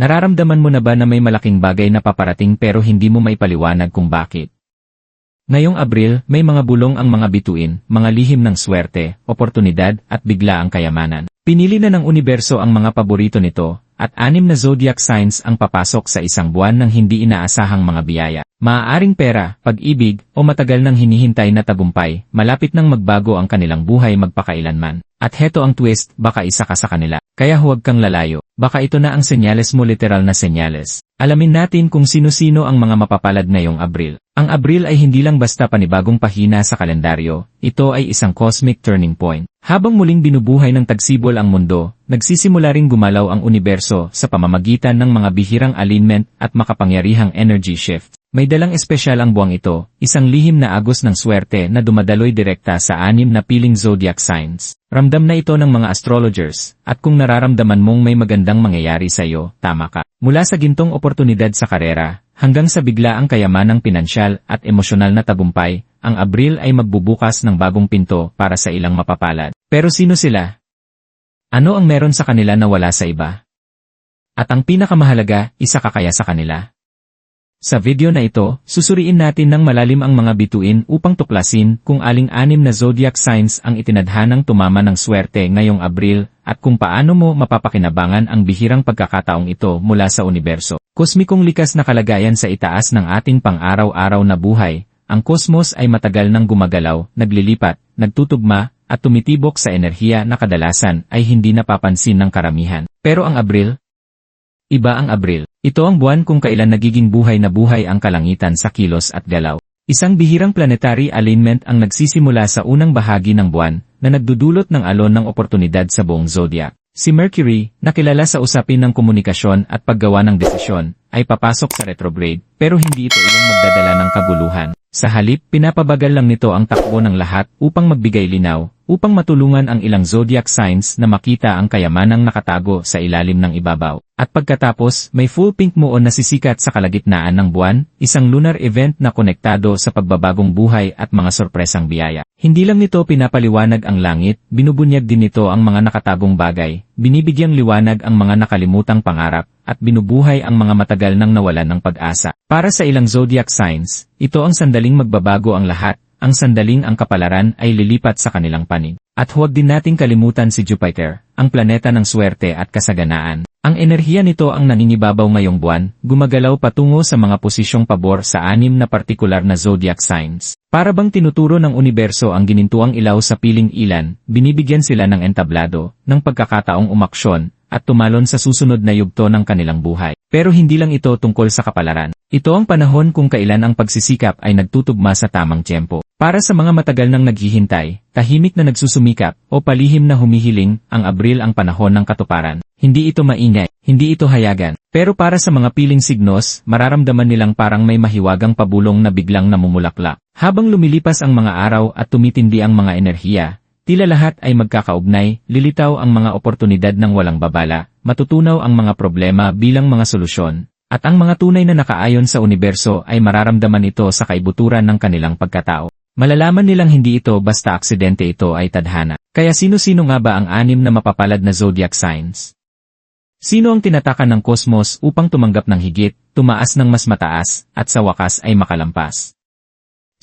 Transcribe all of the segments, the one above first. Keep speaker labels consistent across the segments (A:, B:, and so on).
A: Nararamdaman mo na ba na may malaking bagay na paparating pero hindi mo maipaliwanag kung bakit? Ngayong Abril, may mga bulong ang mga bituin, mga lihim ng swerte, oportunidad, at bigla ang kayamanan. Pinili na ng universo ang mga paborito nito, at anim na zodiac signs ang papasok sa isang buwan ng hindi inaasahang mga biyaya. Maaaring pera, pag-ibig, o matagal nang hinihintay na tagumpay, malapit nang magbago ang kanilang buhay magpakailanman. At heto ang twist, baka isa ka sa kanila. Kaya huwag kang lalayo. Baka ito na ang senyales mo literal na senyales. Alamin natin kung sino-sino ang mga mapapalad ngayong Abril. Ang Abril ay hindi lang basta panibagong pahina sa kalendaryo, ito ay isang cosmic turning point. Habang muling binubuhay ng tagsibol ang mundo, nagsisimula ring gumalaw ang universo sa pamamagitan ng mga bihirang alignment at makapangyarihang energy shift. May dalang espesyal ang buwang ito, isang lihim na agos ng swerte na dumadaloy direkta sa anim na piling zodiac signs. Ramdam na ito ng mga astrologers, at kung nararamdaman mong may magandang mangyayari sa iyo, tama ka. Mula sa gintong oportunidad sa karera, hanggang sa biglaang kayamanang pinansyal at emosyonal na tagumpay, ang Abril ay magbubukas ng bagong pinto para sa ilang mapapalad. Pero sino sila? Ano ang meron sa kanila na wala sa iba? At ang pinakamahalaga, isa ka kaya sa kanila? Sa video na ito, susuriin natin ng malalim ang mga bituin upang tuklasin kung aling-anim na zodiac signs ang itinadhanang tumama ng swerte ngayong Abril at kung paano mo mapapakinabangan ang bihirang pagkakataong ito mula sa universo. Kosmikong likas na kalagayan sa itaas ng ating pang-araw-araw na buhay, ang kosmos ay matagal nang gumagalaw, naglilipat, nagtutugma, at tumitibok sa enerhiya na kadalasan ay hindi napapansin ng karamihan. Pero ang Abril, Iba ang Abril. Ito ang buwan kung kailan nagiging buhay na buhay ang kalangitan sa kilos at galaw. Isang bihirang planetary alignment ang nagsisimula sa unang bahagi ng buwan na nagdudulot ng alon ng oportunidad sa buong zodiac. Si Mercury, na kilala sa usapin ng komunikasyon at paggawa ng desisyon, ay papasok sa retrograde pero hindi ito iyong magdadala ng kaguluhan. Sa halip, pinapabagal lang nito ang takbo ng lahat upang magbigay linaw, upang matulungan ang ilang zodiac signs na makita ang kayamanang nakatago sa ilalim ng ibabaw. At pagkatapos, may full pink moon na sisikat sa kalagitnaan ng buwan, isang lunar event na konektado sa pagbabagong buhay at mga sorpresang biyaya. Hindi lang nito pinapaliwanag ang langit, binubunyag din nito ang mga nakatagong bagay, binibigyang liwanag ang mga nakalimutang pangarap, at binubuhay ang mga matagal nang nawalan ng pag-asa. Para sa ilang zodiac signs, ito ang sandaling magbabago ang lahat, ang sandaling ang kapalaran ay lilipat sa kanilang panig. At huwag din nating kalimutan si Jupiter, ang planeta ng swerte at kasaganaan. Ang enerhiya nito ang nangingibabaw ngayong buwan, gumagalaw patungo sa mga posisyong pabor sa anim na partikular na zodiac signs. Para bang tinuturo ng universo ang ginintuang ilaw sa piling ilan, binibigyan sila ng entablado, ng pagkakataong umaksyon, at tumalon sa susunod na yugto ng kanilang buhay. Pero hindi lang ito tungkol sa kapalaran. Ito ang panahon kung kailan ang pagsisikap ay nagtutugma sa tamang tiyempo. Para sa mga matagal nang naghihintay, tahimik na nagsusumikap, o palihim na humihiling, ang Abril ang panahon ng katuparan. Hindi ito maingay, hindi ito hayagan. Pero para sa mga piling signos, mararamdaman nilang parang may mahiwagang pabulong na biglang namumulaklak. Habang lumilipas ang mga araw at tumitindi ang mga enerhiya, tila lahat ay magkakaugnay, lilitaw ang mga oportunidad ng walang babala, matutunaw ang mga problema bilang mga solusyon, at ang mga tunay na nakaayon sa universo ay mararamdaman ito sa kaibuturan ng kanilang pagkatao. Malalaman nilang hindi ito basta aksidente ito ay tadhana. Kaya sino-sino nga ba ang anim na mapapalad na zodiac signs? Sino ang tinatakan ng kosmos upang tumanggap ng higit, tumaas ng mas mataas, at sa wakas ay makalampas?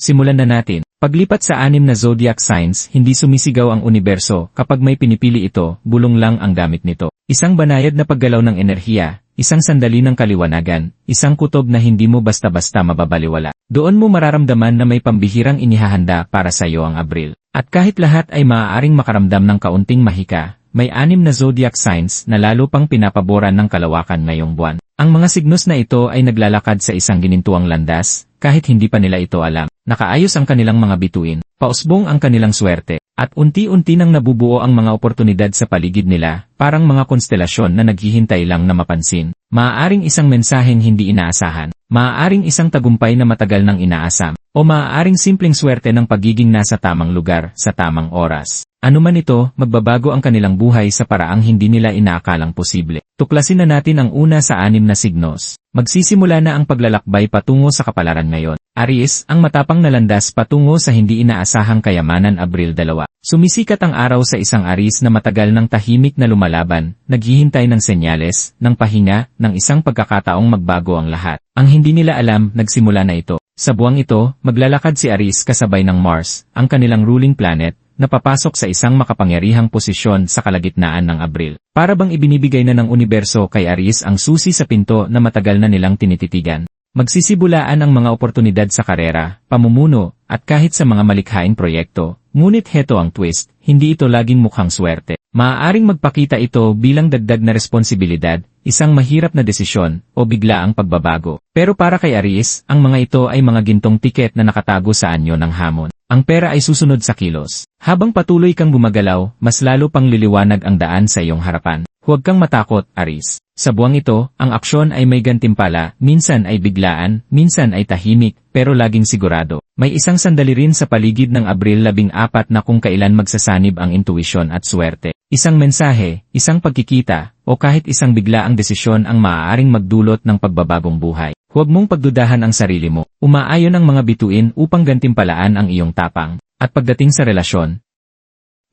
A: Simulan na natin. Paglipat sa anim na zodiac signs, hindi sumisigaw ang universo kapag may pinipili ito, bulong lang ang gamit nito. Isang banayad na paggalaw ng enerhiya, isang sandali ng kaliwanagan, isang kutob na hindi mo basta-basta mababaliwala. Doon mo mararamdaman na may pambihirang inihahanda para sa iyo ang Abril. At kahit lahat ay maaaring makaramdam ng kaunting mahika, may anim na zodiac signs na lalo pang pinapaboran ng kalawakan ngayong buwan. Ang mga signos na ito ay naglalakad sa isang ginintuang landas, kahit hindi pa nila ito alam. Nakaayos ang kanilang mga bituin, pausbong ang kanilang swerte, at unti-unti nang nabubuo ang mga oportunidad sa paligid nila, parang mga konstelasyon na naghihintay lang na mapansin. Maaaring isang mensaheng hindi inaasahan, maaaring isang tagumpay na matagal nang inaasam, o maaaring simpleng swerte ng pagiging nasa tamang lugar, sa tamang oras. Ano man ito, magbabago ang kanilang buhay sa paraang hindi nila inaakalang posible. Tuklasin na natin ang una sa anim na signos. Magsisimula na ang paglalakbay patungo sa kapalaran ngayon. Aries, ang matapang na landas patungo sa hindi inaasahang kayamanan Abril 2. Sumisikat ang araw sa isang Aries na matagal ng tahimik na lumalaban, naghihintay ng senyales, ng pahinga, ng isang pagkakataong magbago ang lahat. Ang hindi nila alam, nagsimula na ito. Sa buwang ito, maglalakad si Aris kasabay ng Mars, ang kanilang ruling planet, na papasok sa isang makapangyarihang posisyon sa kalagitnaan ng Abril. Para bang ibinibigay na ng universo kay Aris ang susi sa pinto na matagal na nilang tinititigan. Magsisibulaan ang mga oportunidad sa karera, pamumuno, at kahit sa mga malikhaing proyekto. Ngunit heto ang twist, hindi ito laging mukhang swerte. Maaaring magpakita ito bilang dagdag na responsibilidad, isang mahirap na desisyon, o bigla ang pagbabago. Pero para kay Aris, ang mga ito ay mga gintong tiket na nakatago sa anyo ng hamon. Ang pera ay susunod sa kilos. Habang patuloy kang gumagalaw, mas lalo pang liliwanag ang daan sa iyong harapan. Huwag kang matakot, Aris. Sa buwang ito, ang aksyon ay may gantimpala, minsan ay biglaan, minsan ay tahimik, pero laging sigurado. May isang sandali rin sa paligid ng Abril 14 na kung kailan magsasanib ang intuisyon at swerte. Isang mensahe, isang pagkikita, o kahit isang biglaang desisyon ang maaaring magdulot ng pagbabagong buhay. Huwag mong pagdudahan ang sarili mo. Umaayon ang mga bituin upang gantimpalaan ang iyong tapang. At pagdating sa relasyon,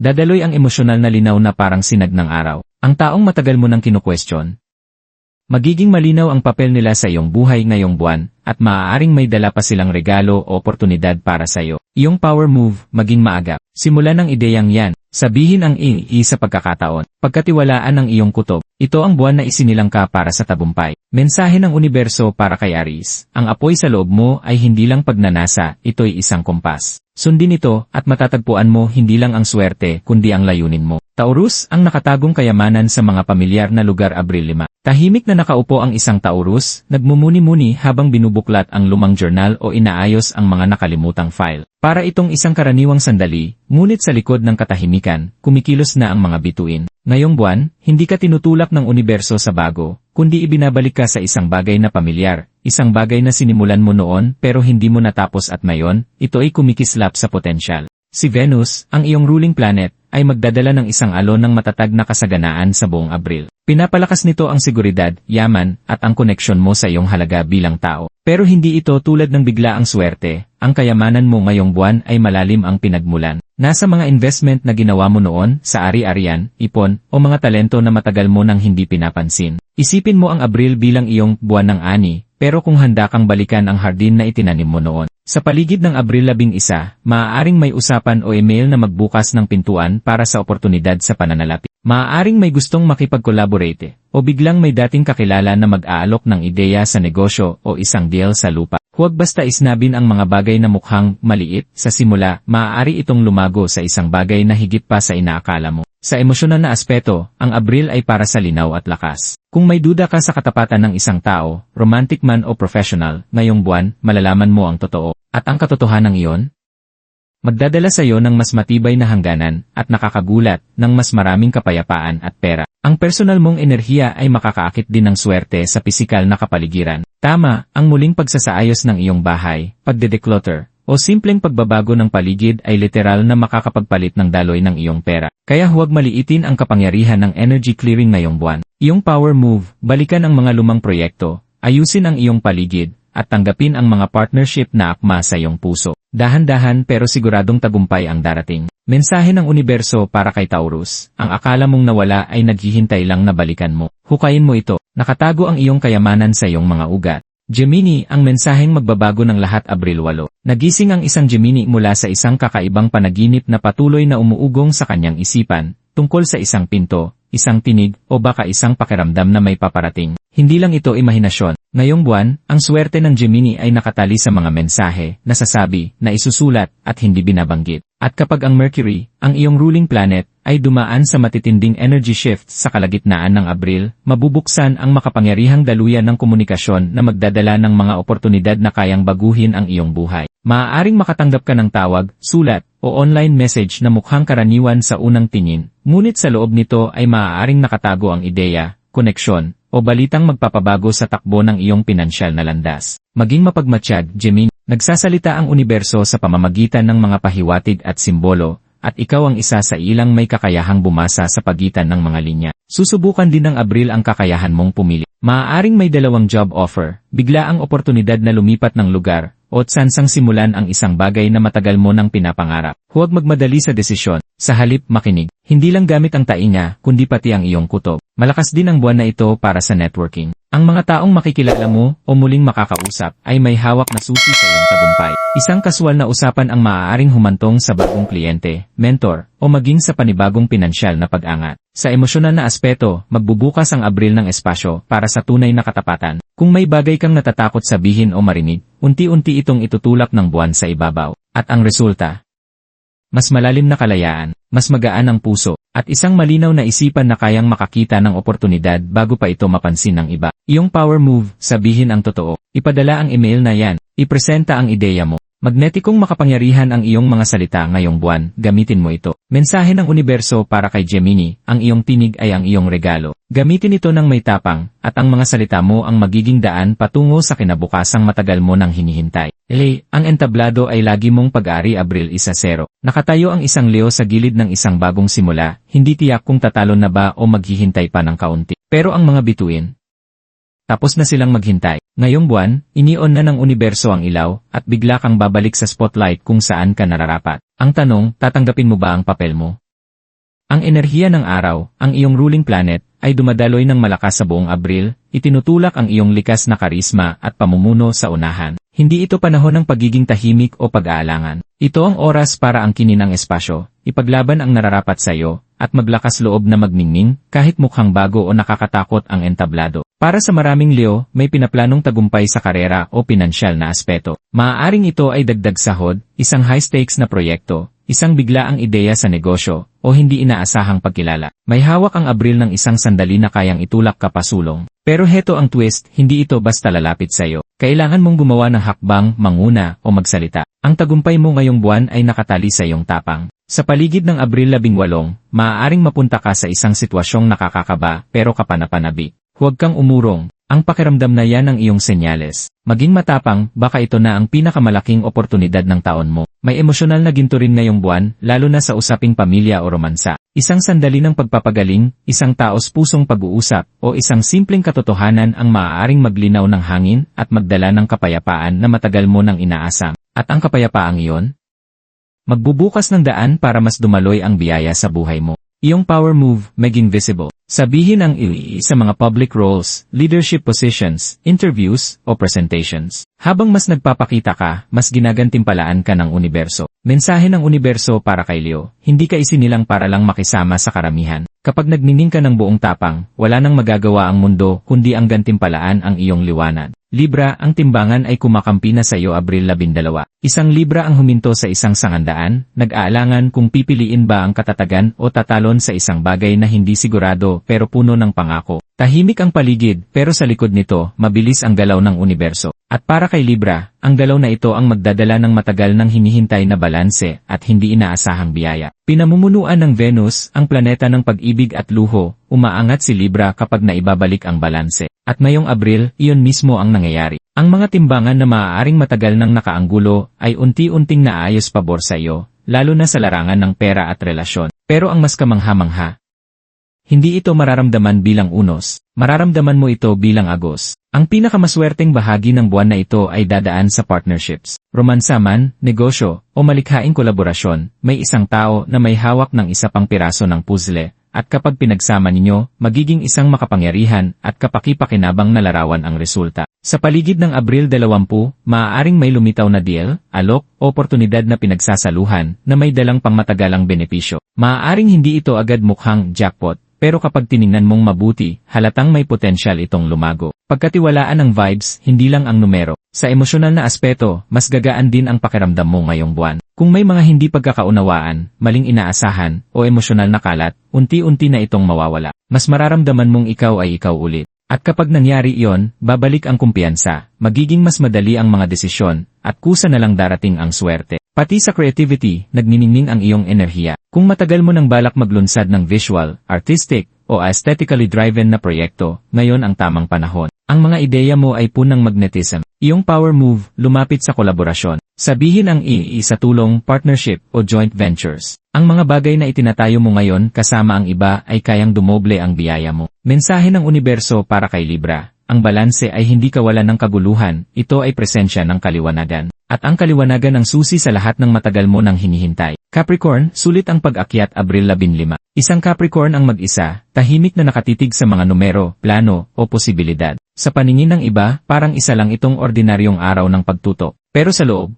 A: dadaloy ang emosyonal na linaw na parang sinag ng araw. Ang taong matagal mo nang kinukwestiyon, Magiging malinaw ang papel nila sa iyong buhay ngayong buwan, at maaaring may dala pa silang regalo o oportunidad para sa iyo. Iyong power move, maging maagap. Simula ng ideyang yan, sabihin ang i sa pagkakataon. Pagkatiwalaan ang iyong kutob. Ito ang buwan na isinilang ka para sa tabumpay. Mensahe ng universo para kay Aris. Ang apoy sa loob mo ay hindi lang pagnanasa, ito'y isang kompas. Sundin ito at matatagpuan mo hindi lang ang swerte kundi ang layunin mo. Taurus ang nakatagong kayamanan sa mga pamilyar na lugar Abril 5. Tahimik na nakaupo ang isang Taurus, nagmumuni-muni habang binubuklat ang lumang journal o inaayos ang mga nakalimutang file. Para itong isang karaniwang sandali, ngunit sa likod ng katahimikan, kumikilos na ang mga bituin. Ngayong buwan, hindi ka tinutulak ng universo sa bago, kundi ibinabalik ka sa isang bagay na pamilyar, isang bagay na sinimulan mo noon pero hindi mo natapos at ngayon, ito ay kumikislap sa potensyal. Si Venus, ang iyong ruling planet, ay magdadala ng isang alon ng matatag na kasaganaan sa buong Abril. Pinapalakas nito ang seguridad, yaman, at ang koneksyon mo sa iyong halaga bilang tao. Pero hindi ito tulad ng bigla ang swerte, ang kayamanan mo ngayong buwan ay malalim ang pinagmulan. Nasa mga investment na ginawa mo noon, sa ari-arian, ipon, o mga talento na matagal mo nang hindi pinapansin. Isipin mo ang Abril bilang iyong buwan ng ani, pero kung handa kang balikan ang hardin na itinanim mo noon. Sa paligid ng Abril 11, maaaring may usapan o email na magbukas ng pintuan para sa oportunidad sa pananalapi. Maaaring may gustong makipag-collaborate o biglang may dating kakilala na mag-aalok ng ideya sa negosyo o isang deal sa lupa. Huwag basta isnabin ang mga bagay na mukhang maliit sa simula, maaari itong lumago sa isang bagay na higit pa sa inaakala mo. Sa emosyonal na aspeto, ang Abril ay para sa linaw at lakas. Kung may duda ka sa katapatan ng isang tao, romantic man o professional, ngayong buwan, malalaman mo ang totoo. At ang katotohanan iyon? Magdadala sa iyo ng mas matibay na hangganan at nakakagulat ng mas maraming kapayapaan at pera. Ang personal mong enerhiya ay makakaakit din ng swerte sa pisikal na kapaligiran. Tama, ang muling pagsasaayos ng iyong bahay, pagde-declutter, o simpleng pagbabago ng paligid ay literal na makakapagpalit ng daloy ng iyong pera. Kaya huwag maliitin ang kapangyarihan ng energy clearing ngayong buwan. Iyong power move, balikan ang mga lumang proyekto, ayusin ang iyong paligid, at tanggapin ang mga partnership na akma sa iyong puso. Dahan-dahan pero siguradong tagumpay ang darating. Mensahe ng universo para kay Taurus, ang akala mong nawala ay naghihintay lang na balikan mo. Hukayin mo ito, nakatago ang iyong kayamanan sa iyong mga ugat. Gemini, ang mensaheng magbabago ng lahat Abril 8. Nagising ang isang Gemini mula sa isang kakaibang panaginip na patuloy na umuugong sa kanyang isipan, tungkol sa isang pinto, isang tinig, o baka isang pakiramdam na may paparating. Hindi lang ito imahinasyon. Ngayong buwan, ang swerte ng Gemini ay nakatali sa mga mensahe, nasasabi, na isusulat, at hindi binabanggit. At kapag ang Mercury, ang iyong ruling planet, ay dumaan sa matitinding energy shift sa kalagitnaan ng Abril, mabubuksan ang makapangyarihang daluyan ng komunikasyon na magdadala ng mga oportunidad na kayang baguhin ang iyong buhay. Maaaring makatanggap ka ng tawag, sulat, o online message na mukhang karaniwan sa unang tingin, ngunit sa loob nito ay maaaring nakatago ang ideya, koneksyon, o balitang magpapabago sa takbo ng iyong pinansyal na landas. Maging mapagmatsyag, Gemini, nagsasalita ang universo sa pamamagitan ng mga pahiwatig at simbolo, at ikaw ang isa sa ilang may kakayahang bumasa sa pagitan ng mga linya. Susubukan din ng Abril ang kakayahan mong pumili. Maaaring may dalawang job offer, bigla ang oportunidad na lumipat ng lugar, o tsansang simulan ang isang bagay na matagal mo nang pinapangarap. Huwag magmadali sa desisyon. Sa halip makinig, hindi lang gamit ang tainga, kundi pati ang iyong kutob. Malakas din ang buwan na ito para sa networking. Ang mga taong makikilala mo o muling makakausap ay may hawak na susi sa iyong tagumpay. Isang kaswal na usapan ang maaaring humantong sa bagong kliyente, mentor, o maging sa panibagong pinansyal na pag-angat. Sa emosyonal na aspeto, magbubukas ang abril ng espasyo para sa tunay na katapatan. Kung may bagay kang natatakot sabihin o marinig, unti-unti itong itutulak ng buwan sa ibabaw. At ang resulta, mas malalim na kalayaan, mas magaan ang puso, at isang malinaw na isipan na kayang makakita ng oportunidad bago pa ito mapansin ng iba. Iyong power move, sabihin ang totoo, ipadala ang email na yan, ipresenta ang ideya mo. Magnetikong makapangyarihan ang iyong mga salita ngayong buwan, gamitin mo ito. Mensahe ng universo para kay Gemini, ang iyong tinig ay ang iyong regalo. Gamitin ito ng may tapang, at ang mga salita mo ang magiging daan patungo sa kinabukasang matagal mo nang hinihintay. Ele, ang entablado ay lagi mong pag-ari Abril 1-0. Nakatayo ang isang leo sa gilid ng isang bagong simula, hindi tiyak kung tatalon na ba o maghihintay pa ng kaunti. Pero ang mga bituin, tapos na silang maghintay. Ngayong buwan, inion na ng universo ang ilaw, at bigla kang babalik sa spotlight kung saan ka nararapat. Ang tanong, tatanggapin mo ba ang papel mo? Ang enerhiya ng araw, ang iyong ruling planet, ay dumadaloy ng malakas sa buong Abril, itinutulak ang iyong likas na karisma at pamumuno sa unahan. Hindi ito panahon ng pagiging tahimik o pag-aalangan. Ito ang oras para ang kinin ang espasyo, ipaglaban ang nararapat sa iyo, at maglakas loob na magningning, kahit mukhang bago o nakakatakot ang entablado. Para sa maraming Leo, may pinaplanong tagumpay sa karera o pinansyal na aspeto. Maaaring ito ay dagdag sahod, isang high-stakes na proyekto, isang biglaang ideya sa negosyo, o hindi inaasahang pagkilala. May hawak ang abril ng isang sandali na kayang itulak ka pasulong. Pero heto ang twist, hindi ito basta lalapit sa iyo. Kailangan mong gumawa ng hakbang, manguna, o magsalita. Ang tagumpay mo ngayong buwan ay nakatali sa iyong tapang. Sa paligid ng Abril 18, maaaring mapunta ka sa isang sitwasyong nakakakaba pero kapanapanabi. Huwag kang umurong. Ang pakiramdam na yan ang iyong senyales. Maging matapang, baka ito na ang pinakamalaking oportunidad ng taon mo. May emosyonal na ginto rin ngayong buwan, lalo na sa usaping pamilya o romansa. Isang sandali ng pagpapagaling, isang taos pusong pag-uusap, o isang simpleng katotohanan ang maaaring maglinaw ng hangin at magdala ng kapayapaan na matagal mo nang inaasam. At ang kapayapaang iyon? Magbubukas ng daan para mas dumaloy ang biyaya sa buhay mo. Iyong power move, maging visible. Sabihin ang ili sa mga public roles, leadership positions, interviews, o presentations. Habang mas nagpapakita ka, mas ginagantimpalaan ka ng universo. Mensahe ng universo para kay Leo, hindi ka isinilang para lang makisama sa karamihan. Kapag nagnining ka ng buong tapang, wala nang magagawa ang mundo kundi ang gantimpalaan ang iyong liwanag. Libra, ang timbangan ay kumakampi na sa iyo Abril 12. Isang Libra ang huminto sa isang sangandaan, nag-aalangan kung pipiliin ba ang katatagan o tatalon sa isang bagay na hindi sigurado pero puno ng pangako. Tahimik ang paligid pero sa likod nito, mabilis ang galaw ng universo. At para kay Libra, ang galaw na ito ang magdadala ng matagal ng hinihintay na balanse at hindi inaasahang biyaya. Pinamumunuan ng Venus, ang planeta ng pag-ibig at luho, umaangat si Libra kapag naibabalik ang balanse. At ngayong Abril, iyon mismo ang nangyayari. Ang mga timbangan na maaaring matagal nang nakaanggulo ay unti-unting naayos pabor sa iyo, lalo na sa larangan ng pera at relasyon. Pero ang mas kamangha-mangha, hindi ito mararamdaman bilang unos, mararamdaman mo ito bilang agos. Ang pinakamaswerteng bahagi ng buwan na ito ay dadaan sa partnerships, romansa man, negosyo, o malikhaing kolaborasyon, may isang tao na may hawak ng isa pang piraso ng puzzle, at kapag pinagsama ninyo, magiging isang makapangyarihan at kapaki-pakinabang na larawan ang resulta. Sa paligid ng Abril 20, maaaring may lumitaw na deal, alok, oportunidad na pinagsasaluhan na may dalang pangmatagalang benepisyo. Maaaring hindi ito agad mukhang jackpot, pero kapag tiningnan mong mabuti, halatang may potensyal itong lumago. Pagkatiwalaan ng vibes, hindi lang ang numero. Sa emosyonal na aspeto, mas gagaan din ang pakiramdam mo ngayong buwan. Kung may mga hindi pagkakaunawaan, maling inaasahan, o emosyonal na kalat, unti-unti na itong mawawala. Mas mararamdaman mong ikaw ay ikaw ulit. At kapag nangyari iyon, babalik ang kumpiyansa, magiging mas madali ang mga desisyon, at kusa na lang darating ang swerte. Pati sa creativity, nagniningning ang iyong enerhiya. Kung matagal mo nang balak maglunsad ng visual, artistic, o aesthetically driven na proyekto, ngayon ang tamang panahon. Ang mga ideya mo ay punang magnetism. Iyong power move, lumapit sa kolaborasyon. Sabihin ang i sa tulong, partnership, o joint ventures. Ang mga bagay na itinatayo mo ngayon kasama ang iba ay kayang dumoble ang biyaya mo. Mensahe ng universo para kay Libra. Ang balanse ay hindi kawalan ng kaguluhan, ito ay presensya ng kaliwanagan. At ang kaliwanagan ang susi sa lahat ng matagal mo nang hinihintay. Capricorn, sulit ang pag-akyat Abril 15. Isang Capricorn ang mag-isa, tahimik na nakatitig sa mga numero, plano, o posibilidad. Sa paningin ng iba, parang isa lang itong ordinaryong araw ng pagtuto. Pero sa loob,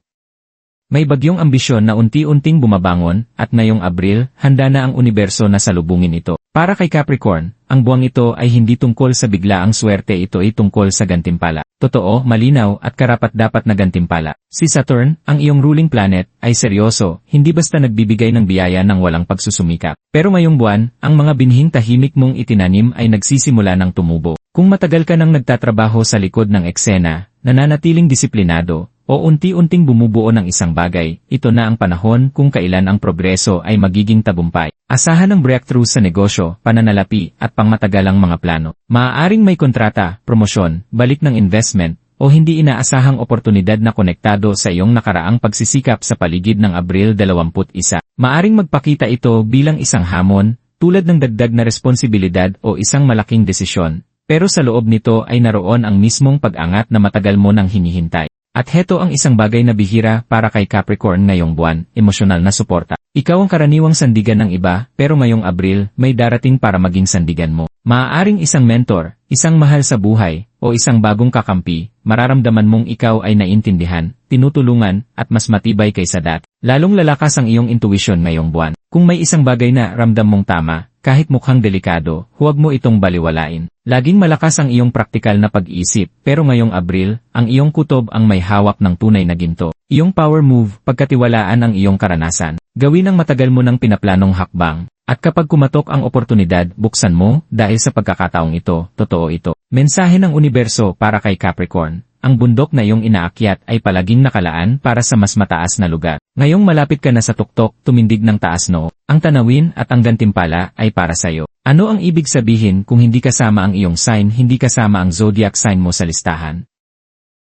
A: may bagyong ambisyon na unti-unting bumabangon, at ngayong Abril, handa na ang universo na salubungin ito. Para kay Capricorn, ang buwang ito ay hindi tungkol sa biglaang swerte ito ay tungkol sa gantimpala. Totoo, malinaw, at karapat-dapat na gantimpala. Si Saturn, ang iyong ruling planet, ay seryoso, hindi basta nagbibigay ng biyaya ng walang pagsusumikap. Pero ngayong buwan, ang mga binhing tahimik mong itinanim ay nagsisimula ng tumubo. Kung matagal ka nang nagtatrabaho sa likod ng eksena, nananatiling disiplinado, o unti-unting bumubuo ng isang bagay, ito na ang panahon kung kailan ang progreso ay magiging tagumpay. Asahan ng breakthrough sa negosyo, pananalapi, at pangmatagalang mga plano. Maaaring may kontrata, promosyon, balik ng investment, o hindi inaasahang oportunidad na konektado sa iyong nakaraang pagsisikap sa paligid ng Abril 21. Maaring magpakita ito bilang isang hamon, tulad ng dagdag na responsibilidad o isang malaking desisyon, pero sa loob nito ay naroon ang mismong pag-angat na matagal mo nang hinihintay. At heto ang isang bagay na bihira para kay Capricorn ngayong buwan, emosyonal na suporta. Ikaw ang karaniwang sandigan ng iba, pero ngayong Abril, may darating para maging sandigan mo. Maaaring isang mentor, isang mahal sa buhay, o isang bagong kakampi, mararamdaman mong ikaw ay naintindihan, tinutulungan, at mas matibay kaysa dati. Lalong lalakas ang iyong intuition ngayong buwan. Kung may isang bagay na ramdam mong tama, kahit mukhang delikado, huwag mo itong baliwalain. Laging malakas ang iyong praktikal na pag-iisip, pero ngayong Abril, ang iyong kutob ang may hawak ng tunay na ginto. Iyong power move, pagkatiwalaan ang iyong karanasan. Gawin ang matagal mo ng pinaplanong hakbang. At kapag kumatok ang oportunidad, buksan mo, dahil sa pagkakataong ito, totoo ito. Mensahe ng universo para kay Capricorn. Ang bundok na iyong inaakyat ay palaging nakalaan para sa mas mataas na lugar. Ngayong malapit ka na sa tuktok, tumindig ng taas noo. Ang tanawin at ang gantimpala ay para sa'yo. Ano ang ibig sabihin kung hindi kasama ang iyong sign, hindi kasama ang zodiac sign mo sa listahan?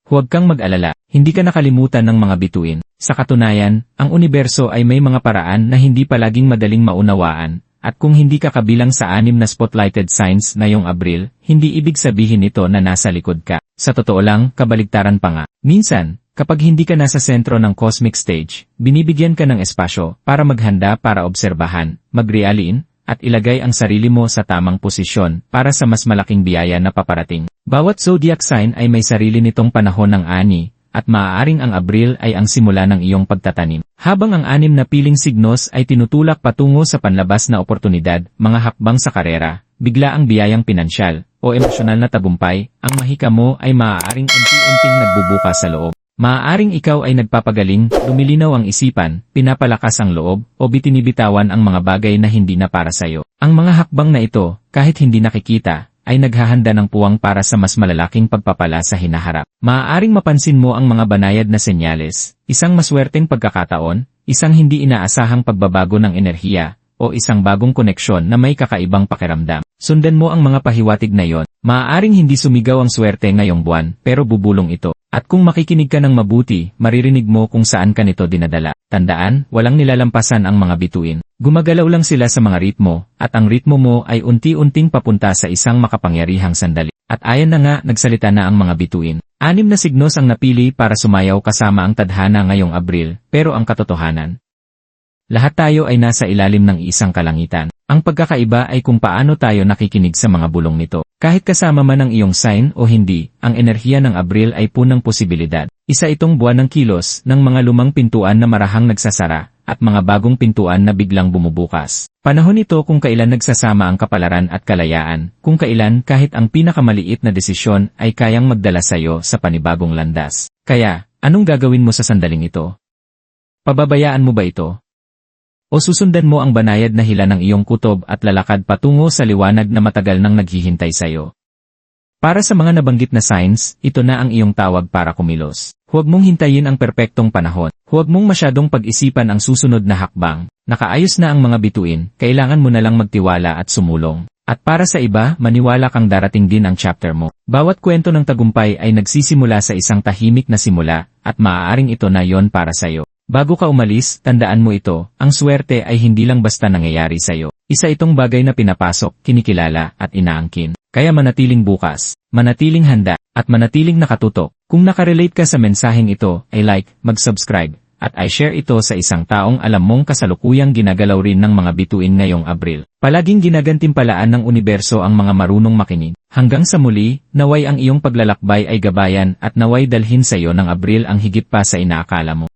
A: Huwag kang mag-alala, hindi ka nakalimutan ng mga bituin. Sa katunayan, ang universo ay may mga paraan na hindi palaging madaling maunawaan, at kung hindi ka kabilang sa anim na spotlighted signs ngayong Abril, hindi ibig sabihin ito na nasa likod ka. Sa totoo lang, kabaligtaran pa nga. Minsan, kapag hindi ka nasa sentro ng cosmic stage, binibigyan ka ng espasyo para maghanda para obserbahan, magrealin, at ilagay ang sarili mo sa tamang posisyon para sa mas malaking biyaya na paparating. Bawat zodiac sign ay may sarili nitong panahon ng ani, at maaaring ang Abril ay ang simula ng iyong pagtatanim. Habang ang anim na piling signos ay tinutulak patungo sa panlabas na oportunidad, mga hakbang sa karera, bigla ang biyayang pinansyal, o emosyonal na tagumpay, ang mahika mo ay maaaring unti-unting nagbubuka sa loob. Maaaring ikaw ay nagpapagaling, lumilinaw ang isipan, pinapalakas ang loob, o bitinibitawan ang mga bagay na hindi na para sa'yo. Ang mga hakbang na ito, kahit hindi nakikita, ay naghahanda ng puwang para sa mas malalaking pagpapala sa hinaharap. Maaaring mapansin mo ang mga banayad na senyales, isang maswerteng pagkakataon, isang hindi inaasahang pagbabago ng enerhiya, o isang bagong koneksyon na may kakaibang pakiramdam. Sundan mo ang mga pahiwatig na yon. Maaaring hindi sumigaw ang swerte ngayong buwan, pero bubulong ito. At kung makikinig ka ng mabuti, maririnig mo kung saan ka nito dinadala. Tandaan, walang nilalampasan ang mga bituin. Gumagalaw lang sila sa mga ritmo, at ang ritmo mo ay unti-unting papunta sa isang makapangyarihang sandali. At ayan na nga, nagsalita na ang mga bituin. Anim na signos ang napili para sumayaw kasama ang tadhana ngayong Abril, pero ang katotohanan. Lahat tayo ay nasa ilalim ng isang kalangitan. Ang pagkakaiba ay kung paano tayo nakikinig sa mga bulong nito. Kahit kasama man ang iyong sign o hindi, ang enerhiya ng Abril ay punang posibilidad. Isa itong buwan ng kilos ng mga lumang pintuan na marahang nagsasara, at mga bagong pintuan na biglang bumubukas. Panahon ito kung kailan nagsasama ang kapalaran at kalayaan, kung kailan kahit ang pinakamaliit na desisyon ay kayang magdala sa iyo sa panibagong landas. Kaya, anong gagawin mo sa sandaling ito? Pababayaan mo ba ito? O susundan mo ang banayad na hila ng iyong kutob at lalakad patungo sa liwanag na matagal nang naghihintay sa iyo. Para sa mga nabanggit na signs, ito na ang iyong tawag para kumilos. Huwag mong hintayin ang perpektong panahon. Huwag mong masyadong pag-isipan ang susunod na hakbang. Nakaayos na ang mga bituin, kailangan mo na lang magtiwala at sumulong. At para sa iba, maniwala kang darating din ang chapter mo. Bawat kwento ng tagumpay ay nagsisimula sa isang tahimik na simula, at maaaring ito na yon para sa iyo. Bago ka umalis, tandaan mo ito, ang swerte ay hindi lang basta nangyayari sa'yo. Isa itong bagay na pinapasok, kinikilala, at inaangkin. Kaya manatiling bukas, manatiling handa, at manatiling nakatutok, Kung nakarelate ka sa mensaheng ito, ay like, mag-subscribe, at ay share ito sa isang taong alam mong kasalukuyang ginagalaw rin ng mga bituin ngayong Abril. Palaging ginagantimpalaan ng universo ang mga marunong makinig. Hanggang sa muli, naway ang iyong paglalakbay ay gabayan at naway dalhin sa iyo ng Abril ang higit pa sa inaakala mo.